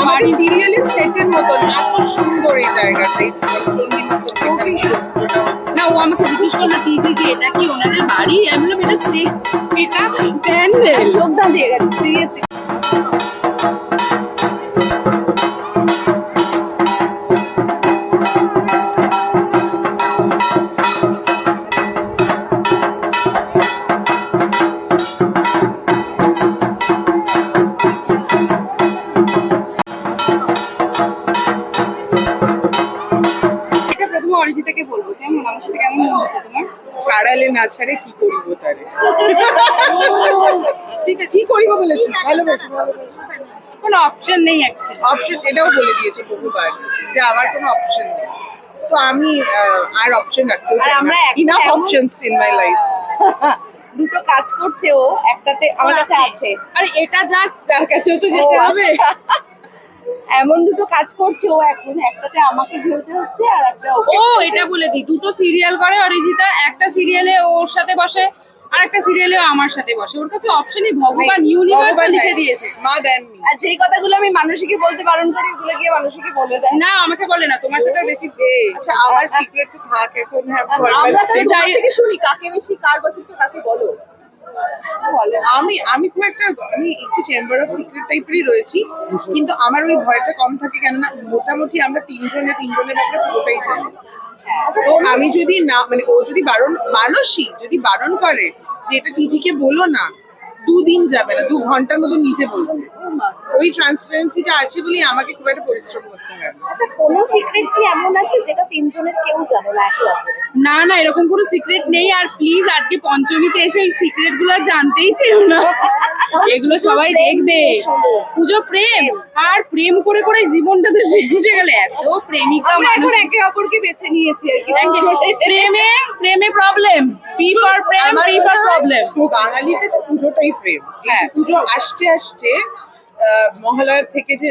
আমাদের সিরিয়ালের সেটের মতন এত সুন্দর এই জায়গাটা না। ও আমাকে জিজ্ঞেস করল টিজি যে এটা কি ওনাদের বাড়ি? আমি বললাম এটা সে এটা প্যান্ডেল চোখ দিয়ে গেছে সিরিয়াসলি অরিজিতাকে বলব কেমন? আমার সাথে কেমন বন্ধুত্ব তোমার? ছাড়ালে না ছাড়ে কি করিব তারে? ঠিক আছে। কি করিব বলেছি? ভালোবাসি কোনো অপশন নেই অ্যাকচুয়ালি অপশন এটাও বলে দিয়েছে বহুবার যে আমার কোনো অপশন নেই। তো আমি আর অপশন রাখতেও আর চাই আমরা enough options in my life দুটো কাজ করছে ও একটাতে আমার কাছে আছে। আর এটা যা তার কাছেও তো যেতে হবে। আচ্ছা। এমন দুটো কাজ করছে ও এখন একটাতে আমাকে ঝেলতে হচ্ছে আর একটা ও এটা বলে দিই দুটো সিরিয়াল করে অরিজিতা একটা সিরিয়ালে ওর সাথে বসে আর একটা সিরিয়ালে আমার সাথে বসে। ওর কাছে অপশনই ভগবান ইউনিভার্স লিখে দিয়েছে। মা দেননি। আর যেই কথাগুলো আমি মানুষকে বলতে বারণ করি ওগুলো গিয়ে মানুষকে বলে দেয়। না আমাকে বলে না তোমার সাথে বেশি এ, আচ্ছা আমার সিক্রেট থাক এখন হ্যাঁ আমরা যাই- শুনি কাকে বেশি কার গসিপটা কাকে বলে? আমি আমি খুব একটা আমি একটু চেম্বার অফ সিক্রেট টাইপেরই রয়েছি কিন্তু আমার ওই ভয়টা কম থাকে কেননা মোটামুটি আমরা তিনজনে তিনজনের ব্যাপারে পুরোটাই জানি। তো আমি যদি না মানে ও যদি বারণ মানসিক যদি বারণ করে যে এটা টিচিকে বলো না দুদিন যাবে না দু ঘণ্টার মতো নিজে বলবে। ওই ট্রান্সপারেন্সিটা আছে বলেই আমাকে খুব একটা পরিশ্রম করতে হয় আচ্ছা কোনো সিক্রেট কি এমন আছে যেটা তিনজনের কেউ জানে না না না এরকম কোনো সিক্রেট নেই। আর প্লিজ আজকে পঞ্চমীতে এসে এই সিক্রেটগুলো জানতেই চেও না। এগুলো সবাই দেখবে। পুজো প্রেম। আর প্রেম করে করে জীবনটা তো শেষ হয়ে গেল। এত প্রেমিকা আমরা এখন মানুষ। একে অপরকে বেছে নিয়েছি আর কি। প্রেমে প্রেমে প্রবলেম পি ফর প্রেম পি ফর প্রবলেম বাঙালির কাছে পুজোটাই প্রেম। হ্যাঁ। পুজো আসছে আসছে আহ, মহালয়ার থেকে যে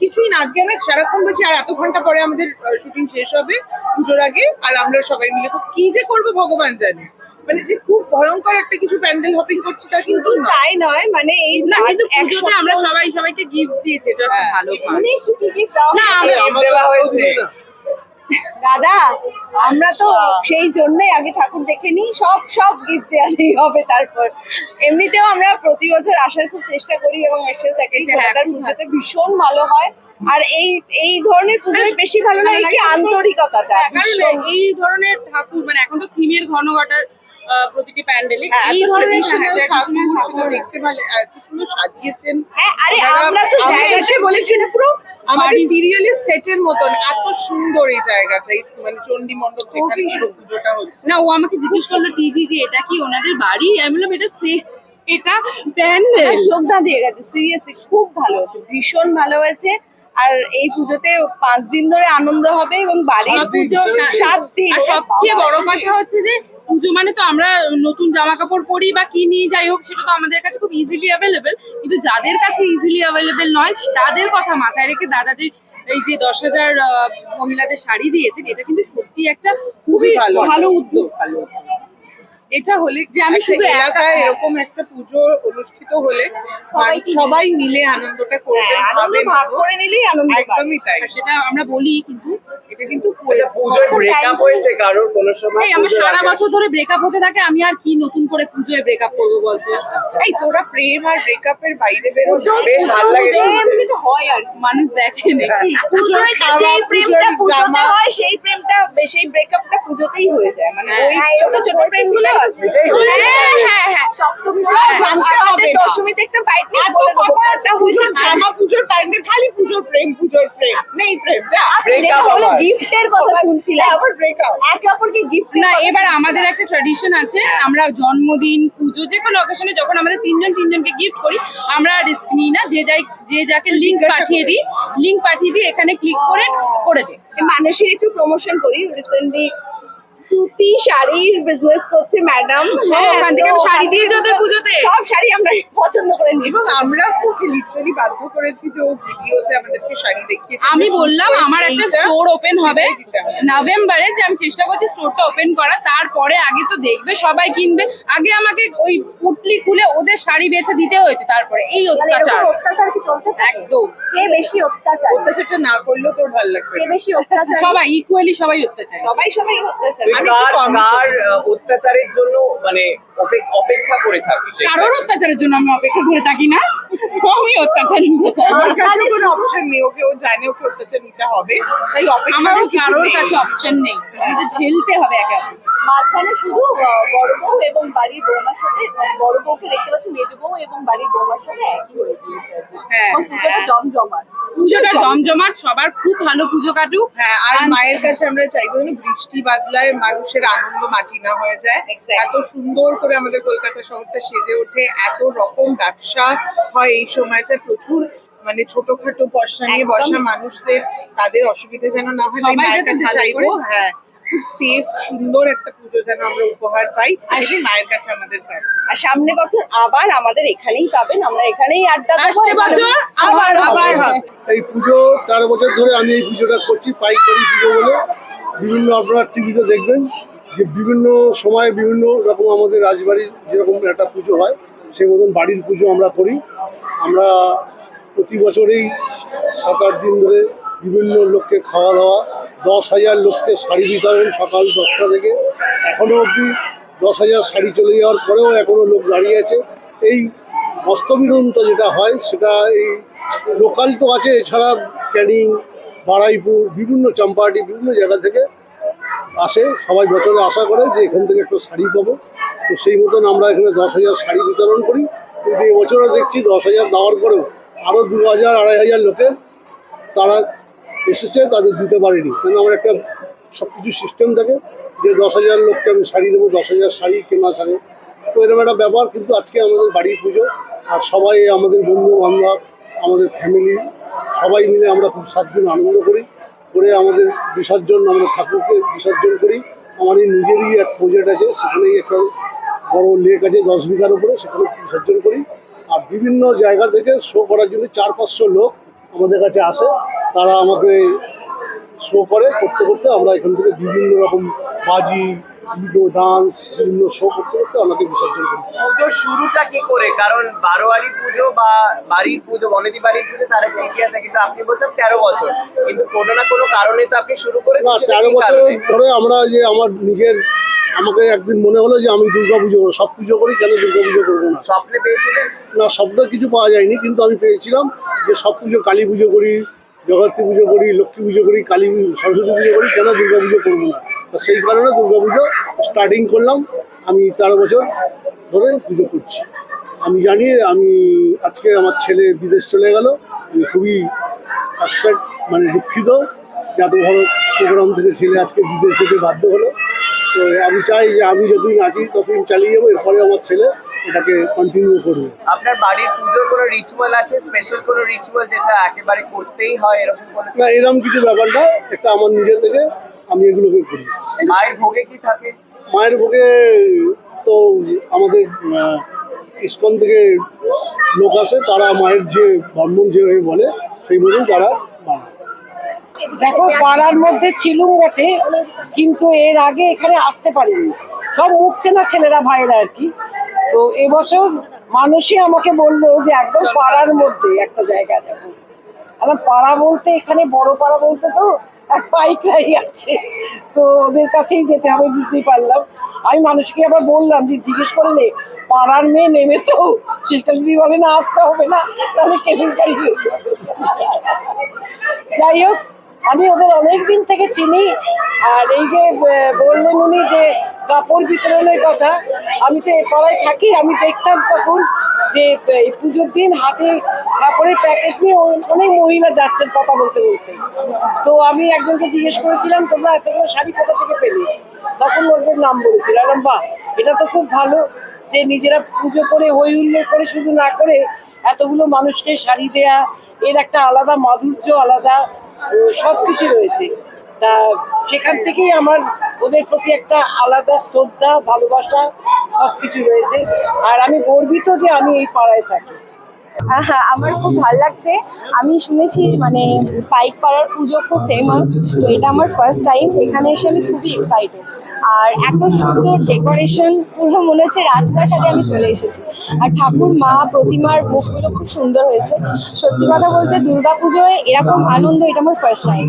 কিছুই না আজকে আমরা সারাক্ষণ বলছি আর এত ঘণ্টা পরে আমাদের শুটিং শেষ হবে পুজোর আগে আর আমরা সবাই মিলে কি যে করব ভগবান জানে। মানে যে খুব ভয়ঙ্কর একটা কিছু প্যান্ডেল হপিং করছি তা কিন্তু তাই নয় মানে এই না কিন্তু এক পুজোতে আমরা সবাই সবাইকে গিফট দিয়েছি এটা হ্যাঁ। ভালো দাও। না, আমরা দেওয়া হয়েছে। দাদা আমরা তো সেই জন্যই আগে ঠাকুর দেখে নিই সব সব গিফট দেওয়াই হবে তারপর। এমনিতেও আমরা প্রতি বছর আসার খুব চেষ্টা করি এবং এসে থাকি। হ্যাঁ, পুজোতে ভীষণ ভালো হয়। আর এই এই ধরনের পুজোয় বেশি ভালো লাগে কি আন্তরিকতাটা? হ্যাঁ, কারণ এই ধরনের ঠাকুর মানে এখন তো থিমের ঘন ঘটা প্রতিটি প্যান্ডেলে। হ্যাঁ, এই ধরনের হ্যাঁ, দেখতে এত সুন্দর সাজিয়েছেন। হ্যাঁ আরে আমরা তো জায়গাটা এসে বলেছি না পুরো? আমাদের সিরিয়ালের সেটের মতন এত সুন্দর এই জায়গাটা মানে চণ্ডী মণ্ডপ যেখানে পুজোটা হচ্ছে। না ও আমাকে জিজ্ঞেস করল টিজি যে এটা কি ওনাদের বাড়ি? আমি বললাম এটা সে এটা প্যান্ডেল। আমার চোখ না দিয়ে গেছে সিরিয়াসলি খুব ভালো হয়েছে ভীষণ ভালো হয়েছে। আর এই পুজোতে পাঁচ দিন ধরে আনন্দ হবে এবং বাড়ির পুজো সাত দিন। সবচেয়ে বড় কথা হচ্ছে যে পুজো মানে তো আমরা নতুন জামা কাপড় পরি বা কিনি যাই হোক সেটা তো আমাদের কাছে খুব ইজিলি অ্যাভেলেবেল কিন্তু যাদের কাছে ইজিলি অ্যাভেলেবেল নয় তাদের কথা মাথায় রেখে দাদাদের এই যে দশ হাজার আহ, মহিলাদের শাড়ি দিয়েছেন এটা কিন্তু সত্যি একটা খুবই ভালো। ভালো উদ্যোগ। ভালো এটা হলে যে আমি শুধু একা- এলাকায়। এরকম একটা পুজো অনুষ্ঠিত হলে সবাই মিলে আনন্দটা করবে হ্যাঁ, আনন্দ ভাগ করে নিলেই আনন্দ একদমই তাই। সেটা আমরা বলি কিন্তু এটা কিন্তু আচ্ছা ব্রেকআপ হয়েছে কারোর কোনো সময় এই আমার সারা বছর ধরে ব্রেকআপ হতে থাকে আমি আর কি নতুন করে পুজোয় ব্রেকআপ করব বলতো এই তোরা প্রেম আর ব্রেকআপের বাইরে বেরো বেশ ভালো লাগে শুনতে। হয় আর মানুষ দেখে নাকি পুজোয় প্রেমটা পুজোতে। হয় সেই প্রেমটা সেই ব্রেকআপটা পুজোতেই হয়ে যায় মানে হ্যাঁ। ওই ছোট ছোট প্রেমগুলো সেটাই হয়ে যায়। হ্যাঁ হ্যাঁ হ্যাঁ। দশমীতে একটা বাইট নিয়ে বলে দেবো জামা পুজোর খালি পুজোর প্রেম পুজোর প্রেম নেই প্রেম যা Breakup আবার। গিফটের কথা শুনছিলাম। আবার ব্রেকআপ একে অপরকে গিফট না এবার আমাদের একটা ট্র্যাডিশন আছে আমরা জন্মদিন পুজো যে কোনো অকেশনে যখন আমাদের তিনজন তিনজনকে গিফট করি আমরা রিস্ক নিই না যে যাই যে যাকে লিংক পাঠিয়ে দিই লিংক পাঠিয়ে দিই এখানে ক্লিক করে করে দিই। মানুষের একটু প্রমোশন করি। রিসেন্টলি সুতি শাড়ির বিজনেস করছে ম্যাডাম ওখান থেকে আমি শাড়ি দিয়েছি ওদের পুজোতে? সব শাড়ি আমরা পছন্দ করে নিয়েছি এবং আমরা ওকে লিটারালি বাধ্য করেছি যে ও ভিডিওতে আমাদেরকে শাড়ি দেখিয়েছে। আমি বললাম আমার একটা স্টোর ওপেন হবে। নভেম্বরে যে আমি চেষ্টা করছি স্টোরটা ওপেন করা তারপরে আগে তো দেখবে সবাই কিনবে। আগে আমাকে ওই পুটলি খুলে ওদের শাড়ি বেছে দিতে হয়েছে তারপরে এই মানে অত্যাচার। অত্যাচার কি চলতে একদম। কে বেশি অত্যাচার? অত্যাচারটা না করলেও তোর ভালো লাগবে কে বেশি অত্যাচার? সবাই ইকুয়ালি সবাই অত্যাচার। সবাই সবাই অত্যাচার। কার অত্যাচারের জন্য মানে অপেক্ষা করে থাকি কারোর অত্যাচারের জন্য আমি অপেক্ষা করে থাকি না। আমি অত্যাচার নিতে চাই। আমার কাছে কোনো অপশন নেই ওকে ও জানে ওকে অত্যাচার নিতে হবে তাই অপেক্ষা কারোর কাছে অপশন নেই। আমাদের ঝেলতে হবে একে মাঝখানে শুধু বড় বউ এবং বাড়ির বৌমার সাথে মানে বড় বউকে দেখতে পাচ্ছি মেজ বউ এবং বাড়ির বৌমার সাথে একই হয়ে গিয়েছে কি। হ্যাঁ, পুজোটা জমজমাট। পুজোটা জমজমাট সবার খুব ভালো পুজো কাটুক। হ্যাঁ আর মায়ের কাছে আমরা চাইব বৃষ্টি বাদলায় মানুষের আনন্দ মাটি না হয়ে যায়। এত সুন্দর করে আমাদের কলকাতা শহরটা সেজে ওঠে এত রকম ব্যবসা হয় এই সময়টা প্রচুর মানে ছোটখাটো পয়সা নিয়ে। বসা মানুষদের তাদের অসুবিধা যেন না হয় মায়ের কাছে চাইব। হ্যাঁ। খুব সেফ সুন্দর একটা পুজো যেন আমরা উপহার পাই। এটাই মায়ের কাছে আমাদের আর সামনে বছর আবার আমাদের এখানেই পাবেন আমরা এখানেই আড্ডা বছর আবার আবার। এই পুজো তেরো বছর ধরে আমি এই পুজোটা করছি পাইকারি পুজো বলে। বিভিন্ন আপনারা টিভিতে দেখবেন যে বিভিন্ন সময় বিভিন্ন রকম আমাদের রাজবাড়ির যেরকম একটা পুজো হয় সেই মতন বাড়ির পুজো আমরা করি। আমরা প্রতি বছরেই সাত আট দিন ধরে বিভিন্ন লোককে খাওয়া দাওয়া, দশ হাজার লোককে শাড়ি বিতরণ সকাল দশটা থেকে। এখনও অবধি দশ হাজার শাড়ি চলে যাওয়ার পরেও এখনও লোক দাঁড়িয়ে আছে। এই হস্তবিরনটা যেটা হয়, সেটা এই লোকাল তো আছে, এছাড়া ক্যানিং, বারাইপুর, বিভিন্ন চম্পাহাটি, বিভিন্ন জায়গা থেকে আসে। সবাই বছরে আশা করে যে এখান থেকে একটা শাড়ি পাবো। তো সেই মতন আমরা এখানে দশ হাজার শাড়ি বিতরণ করি। কিন্তু এবছরে দেখছি দশ হাজার দেওয়ার পরেও আরও দু হাজার, আড়াই হাজার লোকের তারা এসেছে, তাদের দিতে পারেনি। কেন আমার একটা সব কিছু সিস্টেম থাকে, যে দশ হাজার লোককে আমি শাড়ি দেবো, দশ হাজার শাড়ি কেনা শাড়ি। তো এরকম একটা ব্যাপার, কিন্তু আজকে আমাদের বাড়ির পুজো, আর সবাই, আমাদের বন্ধু বান্ধব আমাদের ফ্যামিলি সবাই মিলে আমরা খুব সাত দিন আনন্দ করি, করে আমাদের বিসর্জন আমরা ঠাকুরকে বিসর্জন করি। আমার এই নিজেরই এক প্রজেক্ট আছে, সেখানেই একটা বড় লেক আছে দশ বিঘার উপরে, সেখানে বিসর্জন করি। আর বিভিন্ন জায়গা থেকে শো করার জন্য চার পাঁচশো লোক আমাদের কাছে আসে। তারা আমাকে শো করে করতে করতে আমরা এখান থেকে বিভিন্ন রকম বাজি বিভিন্ন ডান্স বিভিন্ন শো করতে করতে আমাকে বিসর্জন করি পুজোর শুরুটা কি করে? কারণ বারোয়ারি পুজো বা বাড়ির পুজো বনেদি বাড়ির পুজো তার একটা ইতিহাস আছে। কিন্তু আপনি বলছেন তেরো বছর। কিন্তু কোনো না কোনো কারণে তো আপনি শুরু না তেরো বছর ধরে আমরা যে আমার নিজের আমাকে একদিন মনে হলো যে আমি দুর্গা পুজো করব। সব পুজো করি কেন দুর্গা পুজো করব না? স্বপ্নে পেয়েছিলেন? না সবটা কিছু পাওয়া যায়নি কিন্তু আমি পেয়েছিলাম যে সব পুজো কালী পুজো করি জগত্রী পুজো করি, লক্ষ্মী পুজো করি, কালী পুজো, সরস্বতী পুজো করি, কেন দুর্গা পুজো করব না? সেই কারণে দুর্গা পুজো স্টার্টিং করলাম। আমি তেরো বছর ধরে পুজো করছি। আমি জানি, আমি আজকে আমার ছেলে বিদেশ চলে গেল। আমি খুবই আপসেট মানে দুঃখিত। যে এত বড় প্রোগ্রাম থেকে ছেলে আজকে বিদেশ যেতে বাধ্য হলো। তো আমি চাই যে আমি যতদিন আছি ততদিন চালিয়ে যাব। এরপরে আমার ছেলে এটাকে কন্টিনিউ করবে। আপনার বাড়ির পুজোর কোনো রিচুয়াল আছে? স্পেশাল কোনো রিচুয়াল যেটা একেবারে করতেই হয় এরকম কোনো না এরকম কিছু ব্যাপার না। একটা আমার নিজে থেকে আমি এগুলোকে করি। মায়ের ভোগে কি থাকে? মায়ের ভোগে তো আমাদের ইস্কন থেকে লোক আসে তারা মায়ের যে ব্রাহ্মণ যেভাবে বলে সেই মতন তারা বানায়। দেখো পাড়ার মধ্যে ছিলুম বটে কিন্তু এর আগে এখানে আসতে পারিনি। সব মুখ না ছেলেরা ভাইরা আর কি। তো এবছর মানুষই আমাকে বলল যে একদম পাড়ার মধ্যে একটা জায়গা যাব আমার পাড়া বলতে এখানে বড় পাড়া বলতে তো এক পাইকরাই আছে। তো ওদের কাছেই যেতে হবে বুঝতেই পারলাম। আমি মানুষকে আবার বললাম যে জিজ্ঞেস করে নে পাড়ার মেয়ে নেমে তো শেষটা যদি বলে না আসতে হবে না তাহলে কেলেঙ্কারি হয়ে যাবে। যাই হোক আমি ওদের অনেক দিন থেকে চিনি। আর এই যে বললেন উনি যে কাপড় বিতরণের কথা। আমি তো এ পাড়ায় থাকি, আমি দেখতাম তখন যে, এই পুজোর দিন হাতে কাপড়ের প্যাকেট নিয়ে অনেক মহিলা যাচ্ছেন কথা বলতে বলতে। তো আমি একজনকে জিজ্ঞেস করেছিলাম, তোমরা এতগুলো শাড়ি কোথা থেকে পেলে? তখন ওদের নাম বলেছিল। বললাম, বাহ, এটা তো খুব ভালো যে, নিজেরা পুজো করে হই হুল্লোড় করে শুধু না করে এতগুলো মানুষকে শাড়ি দেয়া, এর একটা আলাদা মাধুর্য, আলাদা সব কিছু রয়েছে। তা সেখান থেকেই আমার ওদের প্রতি একটা আলাদা শ্রদ্ধা, ভালোবাসা, সবকিছু রয়েছে। আর আমি গর্বিত যে আমি এই পাড়ায় থাকি। আমার খুব ভালো লাগছে। আমি শুনেছি মানে পাইক পাড়ার পুজো খুব ফেমাস তো এটা আমার ফার্স্ট টাইম এখানে এসে আমি খুবই এক্সাইটেড আর এত সুন্দর ডেকোরেশন পুরো মনে হচ্ছে রাজপ্রাসাদে আমি চলে এসেছি। আর ঠাকুর মা, প্রতিমার মুখগুলো খুব সুন্দর হয়েছে। সত্যি কথা বলতে দুর্গাপুজোয় এরকম আনন্দ, এটা আমার ফার্স্ট টাইম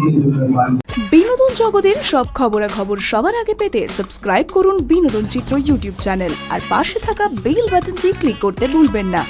বিনোদন জগতের সব খবরাখবর সবার আগে পেতে সাবস্ক্রাইব করুন বিনোদন চিত্র ইউটিউব চ্যানেল আর পাশে থাকা বেল বাটনটি ক্লিক করতে ভুলবেন না।